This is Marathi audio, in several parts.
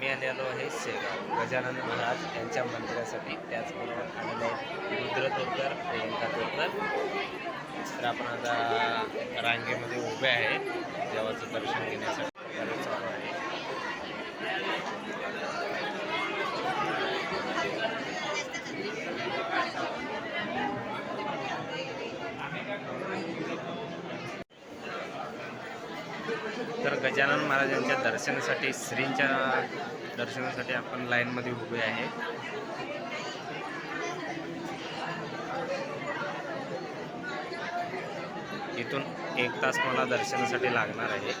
मी आलेलो आहे शेगाव गजानन महाराज यांच्या मंदिरासाठी. त्याचबरोबर आलेलो आहे रुद्रतोत्तर प्रियंका तोत्तर तर आपण आता रांगेमध्ये उभे आहे देवाचं दर्शन घेण्यासाठी. तर गजानन महाराजांच्या दर्शनासाठी श्रींच्या दर्शनासाठी आपण लाईनमध्ये उभे आहे. इथून एक तास मला दर्शनासाठी लागणार आहे.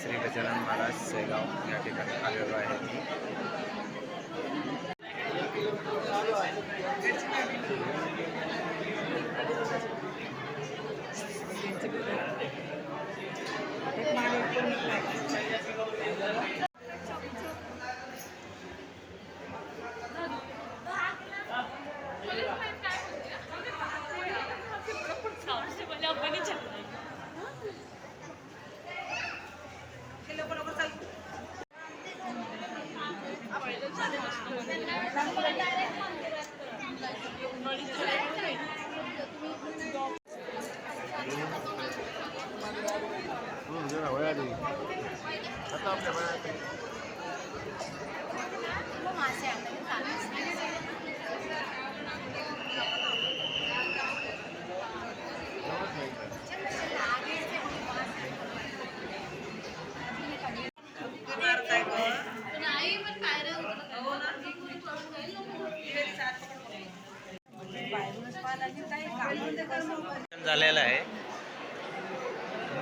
श्री गजानन महाराज शेगाव या ठिकाणी आलेलो आहे. Hmm, they are ready. That's not the ready. Come on, झालेलं आहे.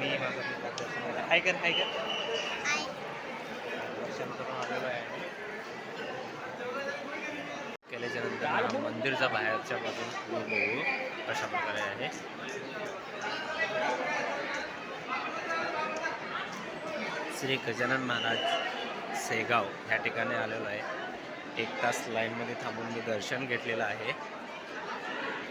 मी माझा पिता हाय कर हाय कर दर्शन करून आलेलो आहे केल्याच्यानंतर मंदिरचा बाहेरच्या बाजून बघू अशा प्रकारे आहे. श्री गजानन महाराज सेगाव ह्या ठिकाणी आलेलो आहे. एक तास लाईनमध्ये थांबून मी दर्शन घेतलेलं आहे.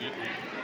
Yep.